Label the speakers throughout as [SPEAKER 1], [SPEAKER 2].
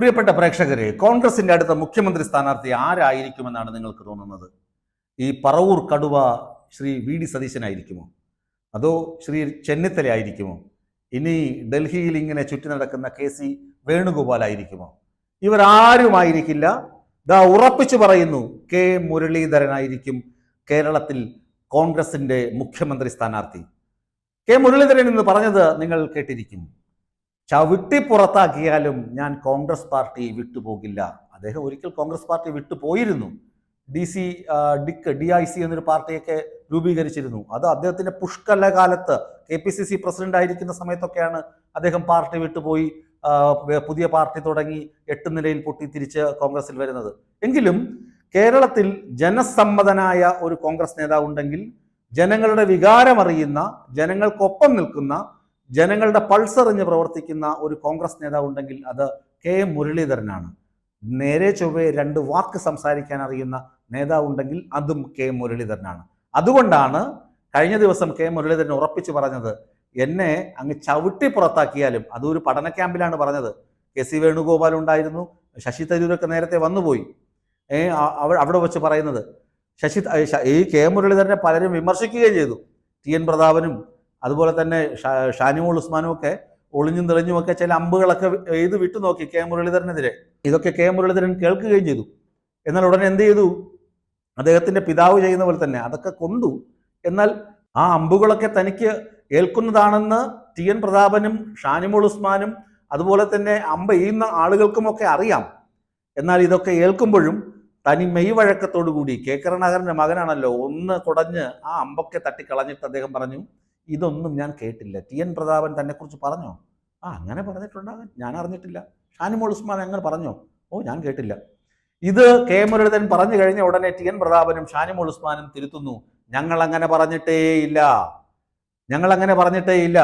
[SPEAKER 1] പ്രിയപ്പെട്ട പ്രേക്ഷകരെ കോൺഗ്രസിന്റെ അടുത്ത മുഖ്യമന്ത്രി സ്ഥാനാർത്ഥി ആരായിരിക്കുമെന്നാണ് നിങ്ങൾക്ക് തോന്നുന്നത്? ഈ പറവൂർ കടുവ ശ്രീ വി ഡി സതീശനായിരിക്കുമോ? അതോ ശ്രീ ചെന്നിത്തല ആയിരിക്കുമോ? ഇനി ഡൽഹിയിൽ ഇങ്ങനെ ചുറ്റി നടക്കുന്ന കെ സി വേണുഗോപാൽ ആയിരിക്കുമോ ഇവരാരുമായിരിക്കില്ല? ദാ ഉറപ്പിച്ചു പറയുന്നു കെ മുരളീധരനായിരിക്കും കേരളത്തിൽ കോൺഗ്രസിന്റെ മുഖ്യമന്ത്രി സ്ഥാനാർത്ഥി. കെ മുരളീധരൻ എന്ന് പറഞ്ഞത് നിങ്ങൾ കേട്ടിരിക്കും. ചവിട്ടി പുറത്താക്കിയാലും ഞാൻ കോൺഗ്രസ് പാർട്ടി വിട്ടുപോകില്ല. അദ്ദേഹം ഒരിക്കൽ കോൺഗ്രസ് പാർട്ടി വിട്ടുപോയിരുന്നു. ഡി സി ഡിക്ക് ഡി ഐ സി എന്നൊരു പാർട്ടിയൊക്കെ രൂപീകരിച്ചിരുന്നു. അത് അദ്ദേഹത്തിന്റെ പുഷ്കല കാലത്ത് K P C C president ആയിരിക്കുന്ന സമയത്തൊക്കെയാണ് അദ്ദേഹം പാർട്ടി വിട്ടുപോയി പുതിയ പാർട്ടി തുടങ്ങി എട്ട് നിലയിൽ പൊട്ടി തിരിച്ച് കോൺഗ്രസിൽ വരുന്നത്. എങ്കിലും കേരളത്തിൽ ജനസമ്മതനായ ഒരു കോൺഗ്രസ് നേതാവ് ഉണ്ടെങ്കിൽ ജനങ്ങളുടെ വികാരമറിയുന്ന ജനങ്ങൾക്കൊപ്പം നിൽക്കുന്ന ജനങ്ങളുടെ പൾസ് അറിഞ്ഞ് പ്രവർത്തിക്കുന്ന ഒരു കോൺഗ്രസ് നേതാവ് ഉണ്ടെങ്കിൽ അത് കെ എം മുരളീധരനാണ്. നേരെ ചൊവ്വേ രണ്ട് വാക്ക് സംസാരിക്കാൻ അറിയുന്ന നേതാവ് ഉണ്ടെങ്കിൽ അതും കെ എം മുരളീധരനാണ്. അതുകൊണ്ടാണ് കഴിഞ്ഞ ദിവസം കെ മുരളീധരൻ ഉറപ്പിച്ചു പറഞ്ഞത് എന്നെ അങ്ങ് ചവിട്ടി പുറത്താക്കിയാലും അതൊരു പഠന ക്യാമ്പിലാണ് പറഞ്ഞത്. കെ സി വേണുഗോപാൽ ഉണ്ടായിരുന്നു ശശി തരൂരൊക്കെ നേരത്തെ വന്നുപോയി. ഏ അവിടെ വെച്ച് പറയുന്നത് ശശി ഈ കെ മുരളീധരനെ പലരും വിമർശിക്കുകയും ചെയ്തു. ടി എൻ പ്രതാപനും അതുപോലെ തന്നെ ഷാനിമോൾ ഉസ്മാനും ഒക്കെ ഒളിഞ്ഞും തെളിഞ്ഞുമൊക്കെ ചില അമ്പുകളൊക്കെ എഴുതി വിട്ടു നോക്കി കെ മുരളീധരനെതിരെ. ഇതൊക്കെ കെ മുരളീധരൻ കേൾക്കുകയും ചെയ്തു. എന്നാൽ ഉടനെ എന്ത് ചെയ്തു? അദ്ദേഹത്തിന്റെ പിതാവ് ചെയ്യുന്ന പോലെ തന്നെ അതൊക്കെ കൊണ്ടു. എന്നാൽ ആ അമ്പുകളൊക്കെ തനിക്ക് ഏൽക്കുന്നതാണെന്ന് ടി എൻ പ്രതാപനും ഷാനിമോൾ ഉസ്മാനും അതുപോലെ തന്നെ അമ്പ എയ്യുന്ന ആളുകൾക്കുമൊക്കെ അറിയാം. എന്നാൽ ഇതൊക്കെ ഏൽക്കുമ്പോഴും തനി മെയ് കൂടി കെ മകനാണല്ലോ ഒന്ന് കുടഞ്ഞ് ആ അമ്പൊക്കെ തട്ടിക്കളഞ്ഞിട്ട് അദ്ദേഹം പറഞ്ഞു ഇതൊന്നും ഞാൻ കേട്ടില്ല. ടി എൻ പ്രതാപൻ തന്നെ കുറിച്ച് പറഞ്ഞോ? ആ അങ്ങനെ പറഞ്ഞിട്ടുണ്ടാകാൻ ഞാൻ അറിഞ്ഞിട്ടില്ല. ഷാനിമോൾ ഉസ്മാൻ അങ്ങനെ പറഞ്ഞോ? ഓ ഞാൻ കേട്ടില്ല. ഇത് കെ മുരളീധരൻ പറഞ്ഞു കഴിഞ്ഞ ഉടനെ ടി എൻ പ്രതാപനും ഷാനിമോൾ ഉസ്മാനും തിരുത്തുന്നു. ഞങ്ങൾ അങ്ങനെ പറഞ്ഞിട്ടേ ഇല്ല ഞങ്ങൾ അങ്ങനെ പറഞ്ഞിട്ടേ ഇല്ല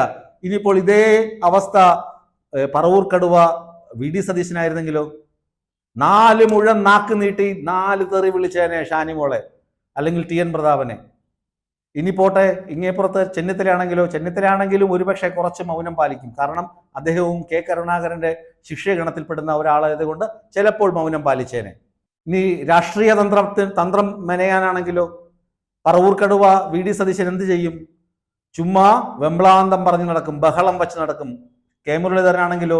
[SPEAKER 1] ഇനിയിപ്പോൾ ഇതേ അവസ്ഥ പറവൂർ കടുവ വി ഡി സതീശനായിരുന്നെങ്കിലോ? നാല് മുഴം നാക്ക് നീട്ടി നാല് തെറി വിളിച്ചേനെ ഷാനിമോളെ അല്ലെങ്കിൽ ടി എൻ പ്രതാപനെ. ഇനി പോട്ടെ ഇങ്ങേപ്പുറത്ത് ചെന്നിത്തലയാണെങ്കിലോ ചെന്നിത്തലയാണെങ്കിലും ഒരുപക്ഷെ കുറച്ച് മൗനം പാലിക്കും. കാരണം അദ്ദേഹവും കെ കരുണാകരന്റെ ശിക്ഷഗണത്തിൽപ്പെടുന്ന ഒരാളായതുകൊണ്ട് ചിലപ്പോൾ മൗനം പാലിച്ചേനെ. ഇനി രാഷ്ട്രീയ തന്ത്രത്തിൽ തന്ത്രം മെനയാനാണെങ്കിലോ പറവൂർ കടുവ വി ഡി സതീശൻ എന്ത് ചെയ്യും? ചുമ്മാ വെമ്പളാന്തം പറഞ്ഞു നടക്കും ബഹളം വച്ച് നടക്കും. കെ മുരളീധരനാണെങ്കിലോ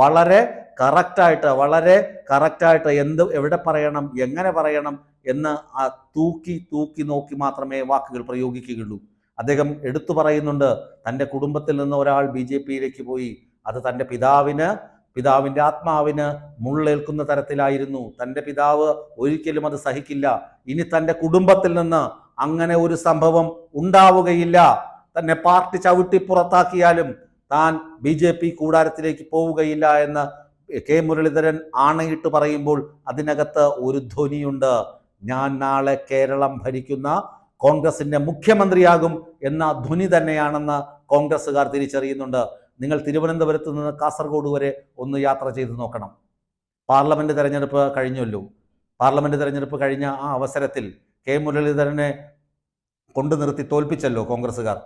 [SPEAKER 1] വളരെ കറക്റ്റായിട്ട് വളരെ കറക്റ്റായിട്ട് എന്ത് എവിടെ പറയണം എങ്ങനെ പറയണം എന്ന് ആ തൂക്കി തൂക്കി നോക്കി മാത്രമേ വാക്കുകൾ പ്രയോഗിക്കുകയുള്ളൂ. അദ്ദേഹം എടുത്തു പറയുന്നുണ്ട് തന്റെ കുടുംബത്തിൽ നിന്ന് ഒരാൾ ബി ജെ പിയിലേക്ക് പോയി അത് തന്റെ പിതാവിന് പിതാവിന്റെ ആത്മാവിന് മുള്ളേൽക്കുന്ന തരത്തിലായിരുന്നു. തന്റെ പിതാവ് ഒരിക്കലും അത് സഹിക്കില്ല. ഇനി തന്റെ കുടുംബത്തിൽ നിന്ന് അങ്ങനെ ഒരു സംഭവം ഉണ്ടാവുകയില്ല. തന്നെ പാർട്ടി ചവിട്ടി പുറത്താക്കിയാലും താൻ ബി ജെ പി കൂടാരത്തിലേക്ക് പോവുകയില്ല എന്ന് കെ മുരളീധരൻ ആണയിട്ട് പറയുമ്പോൾ അതിനകത്ത് ഒരു ധ്വനിയുണ്ട്. ഞാൻ നാളെ കേരളം ഭരിക്കുന്ന കോൺഗ്രസിന്റെ മുഖ്യമന്ത്രിയാകും എന്ന ധ്വനി തന്നെയാണെന്ന് കോൺഗ്രസ്സുകാർ തിരിച്ചറിയുന്നുണ്ട്. നിങ്ങൾ തിരുവനന്തപുരത്ത് നിന്ന് കാസർഗോഡ് വരെ ഒന്ന് യാത്ര ചെയ്ത് നോക്കണം. പാർലമെന്റ് തെരഞ്ഞെടുപ്പ് കഴിഞ്ഞല്ലോ. പാർലമെന്റ് തെരഞ്ഞെടുപ്പ് കഴിഞ്ഞ ആ അവസരത്തിൽ കെ മുരളീധരനെ കൊണ്ടു നിർത്തി തോൽപ്പിച്ചല്ലോ കോൺഗ്രസ്സുകാർ.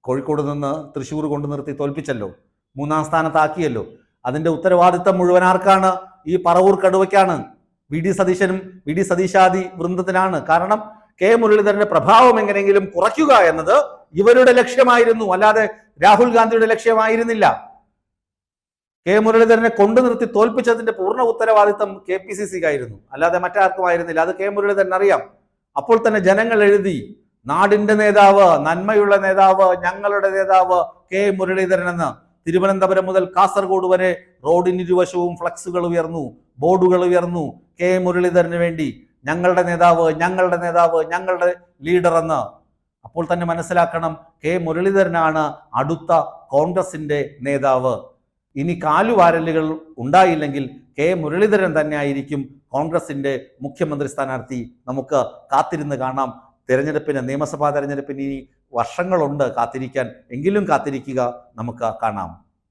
[SPEAKER 1] കോഴിക്കോട് നിന്ന് തൃശ്ശൂർ കൊണ്ടു നിർത്തി തോൽപ്പിച്ചല്ലോ. മൂന്നാം സ്ഥാനത്താക്കിയല്ലോ. അതിന്റെ ഉത്തരവാദിത്തം മുഴുവൻ ആർക്കാണ്? ഈ പറവൂർ കടുവയ്ക്കാണ്. വി ഡി സതീശനും വി ഡി സതീശാദി വൃന്ദത്തിനാണ്. കാരണം കെ മുരളീധരന്റെ പ്രഭാവം എങ്ങനെയെങ്കിലും കുറയ്ക്കുക എന്നത് ഇവരുടെ ലക്ഷ്യമായിരുന്നു. അല്ലാതെ രാഹുൽ ഗാന്ധിയുടെ ലക്ഷ്യമായിരുന്നില്ല. കെ മുരളീധരനെ കൊണ്ടു നിർത്തി തോൽപ്പിച്ചതിന്റെ പൂർണ ഉത്തരവാദിത്തം കെ പി സി സിക്കായിരുന്നു അല്ലാതെ മറ്റാർക്കും ആയിരുന്നില്ല. അത് കെ മുരളീധരൻ അറിയാം. അപ്പോൾ തന്നെ ജനങ്ങൾ എഴുതി നാടിന്റെ നേതാവ് നന്മയുള്ള നേതാവ് ഞങ്ങളുടെ നേതാവ് കെ മുരളീധരൻ എന്ന് തിരുവനന്തപുരം മുതൽ കാസർഗോഡ് വരെ റോഡിന് ഇരുവശവും ഫ്ലക്സുകൾ ഉയർന്നു ബോർഡുകൾ ഉയർന്നു. കെ. മുരളീധരന് വേണ്ടി ഞങ്ങളുടെ നേതാവ് ഞങ്ങളുടെ നേതാവ് ഞങ്ങളുടെ ലീഡർ എന്ന്. അപ്പോൾ തന്നെ മനസ്സിലാക്കണം കെ. മുരളീധരനാണ് അടുത്ത കോൺഗ്രസിന്റെ നേതാവ്. ഇനി കാലുവാരലുകൾ ഉണ്ടായില്ലെങ്കിൽ കെ. മുരളീധരൻ തന്നെ ആയിരിക്കും കോൺഗ്രസിന്റെ മുഖ്യമന്ത്രി സ്ഥാനാർത്ഥി. നമുക്ക് കാത്തിരുന്ന് കാണാം. തെരഞ്ഞെടുപ്പിന് നിയമസഭാ തെരഞ്ഞെടുപ്പിന് ഇനി വർഷങ്ങളുണ്ട് കാത്തിരിക്കാൻ. എങ്കിലും കാത്തിരിക്കുക നമുക്ക് കാണാം.